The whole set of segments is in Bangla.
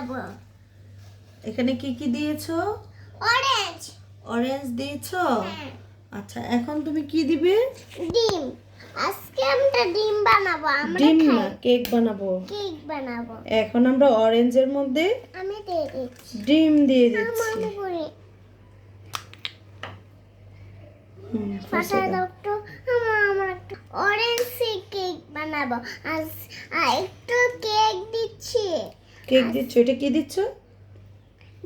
বানাবো এখানে কি কি দিয়েছ? অরেঞ্জ অরেঞ্জ দিয়েছ? হ্যাঁ। আচ্ছা এখন তুমি কি দিবে? ডিম। আজকে আমরা ডিম বানাবো আমরা ডিম না কেক বানাবো। কেক বানাবো। এখন আমরা অরেঞ্জের মধ্যে আমি দিয়ে দিচ্ছি। ডিম দিয়ে দিচ্ছি। করে হুম, দাও। একটু। আমার আমার একটু অরেঞ্জ কেক বানাবো। আজ আর একটু কেক দিচ্ছি। কেক দিচ্ছ? এটা কি দিচ্ছ?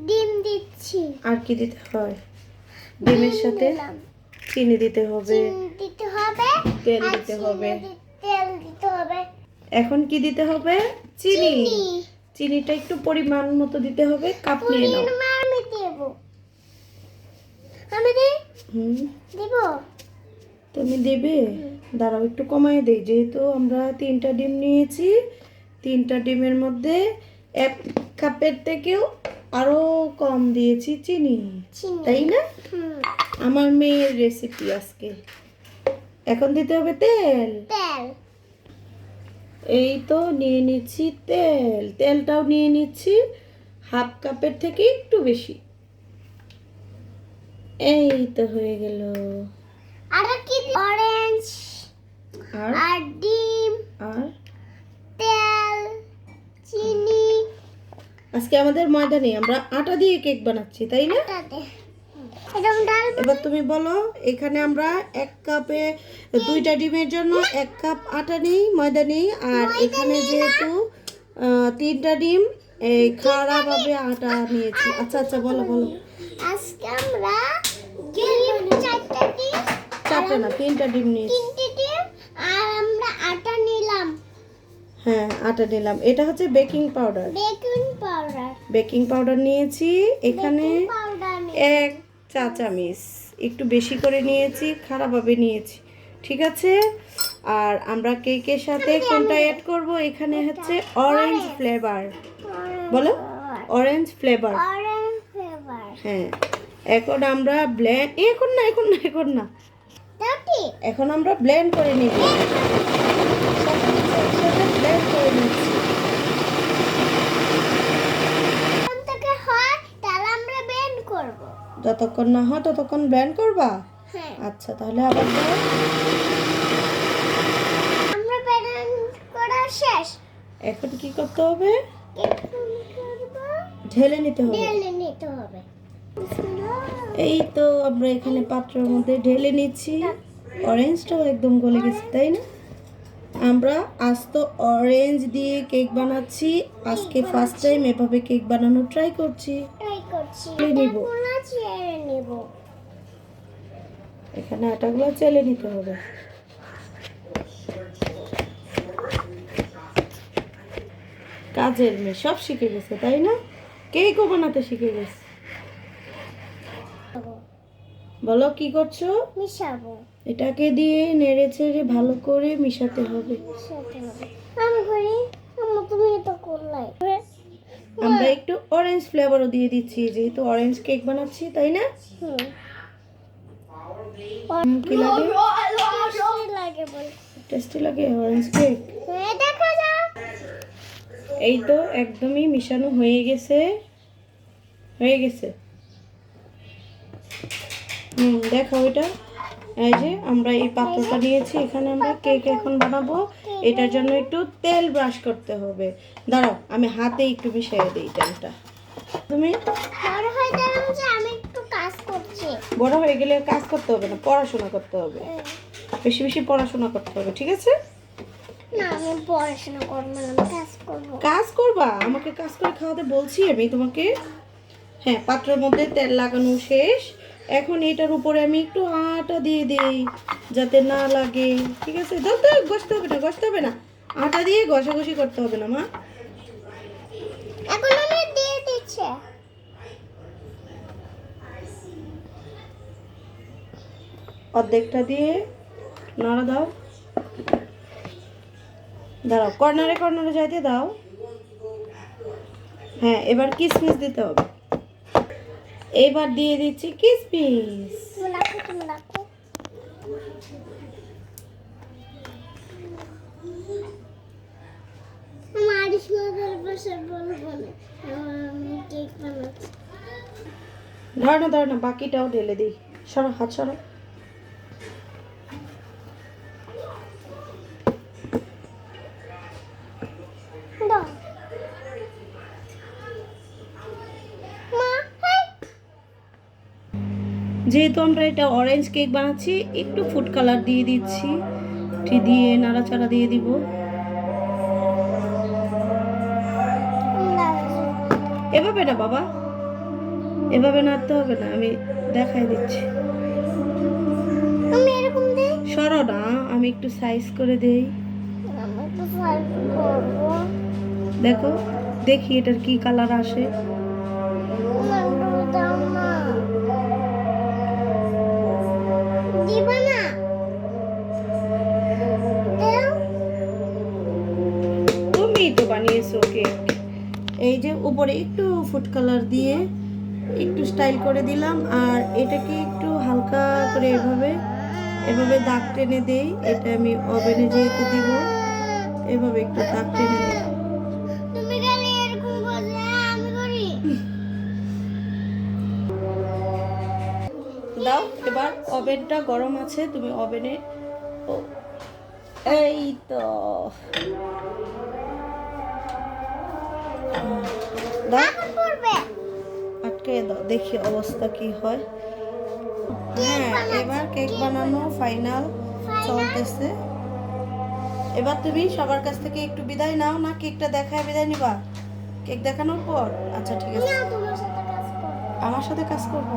ডিম দিচ্ছি। আর কি দিতে হয়? ডিমের সাথে চিনি দিতে হবে। দিতে হবে। তেল দিতে হবে। তেল দিতে হবে। এখন কি দিতে হবে? চিনি। চিনি। চিনিটা একটু পরিমাণ মতো দিতে হবে। কাপ নিয়ে নাও। আমি দেব। আমি দিই হুম। দেব? তুমি দেবে? দাঁড়াও একটু কমায় দেই। যেহেতু আমরা তিনটা ডিম নিয়েছি তিনটা ডিমের মধ্যে এক কাপের থেকেও আরও কম দিয়েছি চিনি। তাই না? আমার মেয়ের রেসিপি আজকে। এখন দিতে হবে তেল। এই তো নিয়ে নিচ্ছি তেল। তেলটাও নিয়ে নিচ্ছি। হাফ কাপের থেকে একটু বেশি। এই তো হয়ে গেল। আর কি অরেঞ্জ আর ডিম। আর তেল চিনি আজকে আমাদের ময়দা নেই আমরা আটা দিয়ে কেক বানাচ্ছি তাই না? এবার তুমি বলো এখানে আমরা এক কাপে দুইটা ডিমের জন্য এক কাপ আটা নেই ময়দা নেই আর এখানে যেহেতু তিনটা ডিম এই খাড়াভাবে আটা নিয়েছি। আচ্ছা আচ্ছা বলো বলো। আজকে আমরা চারটে না তিনটা ডিম নিয়েছি। হ্যাঁ আটা নিলাম। এটা হচ্ছে baking powder. Baking powder. Baking powder নিয়েছি। এখানে এক চা চামিচ একটু বেশি করে নিয়েছি খারাপভাবে নিয়েছি। ঠিক আছে? আর আমরা কেকের সাথে কোনটা অ্যাড করব? এখানে হচ্ছে অরেঞ্জ ফ্লেভার বলো? অরেঞ্জ ফ্লেভার হ্যাঁ। এখন আমরা ব্ল্যান্ড এখন না এখন না এখন না। এখন আমরা ব্লেন্ড করে নিব। ব্লেন্ড করে নিচ্ছি যতক্ষণ না হয় ততক্ষণ ব্লেন্ড করবা? হ্যাঁ। আচ্ছা তাহলে আবার আমরা করা শেষ। এখন কি করতে হবে? ঢেলে নিতে হবে। ঢেলে নিতে হবে। এই তো আমরা এখানে পাত্রের মধ্যে ঢেলে নিচ্ছি। অরেঞ্জটাও একদম গলে গেছে তাই না? আমরা আজ তো অরেঞ্জ দিয়ে কেক বানাচ্ছি। আজকে ফার্স্ট টাইম এভাবে কেক বানানো ট্রাই করছি। ট্রাই করছি। নেব। এখানে আটাগুলো চেলে নিতে হবে। কাজের মেয়ে সব শিখে গেছে তাই না? কেকও বানাতে শিখে গেছে। বলো কি করছ মিশাবো এটাকে দিয়ে নেড়ে চেড়ে ভালো করে মিশাতে হবে আমি করি আমার তুমি তো করলাই আমরা একটু অরেঞ্জ ফ্লেভারও দিয়ে দিচ্ছি যেহেতু অরেঞ্জ কেক বানাচ্ছি তাই না কি লাগে টেস্টি লাগে অরেঞ্জ কেক হ্যাঁ এই তো একদমই মিশানো হয়ে গেছে হয়ে গেছে হুম দেখো এটা। এই যে আমরা এই পাত্রটা নিয়েছি এখানে আমরা কেক এখন বানাবো। এটার জন্য একটু তেল ব্রাশ করতে হবে। দাঁড়াও আমি হাতে একটু মিশিয়ে দিই তেলটা। তুমি? বড় হয়ে গেলাম আমি একটু কাজ করছি। বড় হয়ে গেলে কাজ করতে হবে না পড়াশোনা করতে হবে। বেশি বেশি পড়াশোনা করতে হবে ঠিক আছে? কাজ করবা? আমাকে কাজ করে খাওয়াতে বলছি আমি তোমাকে। হ্যাঁ পাত্রের মধ্যে তেল লাগানো শেষ। এখন এটার উপরে আমি একটু আটা দিয়ে দিই যাতে না লাগে। ঠিক আছে? দাও তো ঘষতে হবে না ঘষতে হবে না। আটা দিয়ে ঘষাঘষি করতে হবে না মা। এখন আমি দিয়ে দিচ্ছে। অর্ধেকটা দিয়ে নাড়া দাও। দাঁড়াও কর্নারে কর্নারে যাইতে দাও। হ্যাঁ এবার কিসমিস দিতে হবে। এবার দিয়ে দিচ্ছি কিসমিস। ধর না বাকিটাও ঢেলে দিই। সরো হাত সরো। যেহেতু আমরা এটা অরেঞ্জ কেক বানাচ্ছি একটু ফুড কালার দিয়ে দিচ্ছি। দিয়ে নাড়াচাড়া দিয়ে দিব। এভাবে না বাবা। এভাবে নাড়তে হবে না আমি দেখাই দিচ্ছি। সরো না আমি একটু সাইজ করে দেই। দেখো দেখি এটার কি কালার আসে। বানিয়েছো কেক এই যে উপরে একটু ফুড কালার দিয়ে একটু স্টাইল করে দিলাম আর এটাকে একটু হালকা করে এভাবে এভাবে দাগ টেনে দেই। এটা আমি ওভেনে যেহেতু দিব এভাবে একটু দাগ টেনে দিই। দাও এবার ওভেনটা গরম আছে তুমি ওভেনে এই তো। দাও। আটকে দাও দেখি অবস্থা কি হয়। হ্যাঁ এবার কেক বানানো ফাইনাল চলতেছে। এবার তুমি সবার কাছ থেকে একটু বিদায় নাও না কেকটা দেখায় বিদায় নিবা? কেক দেখানোর পর? আচ্ছা ঠিক আছে। আমার সাথে কাজ করব?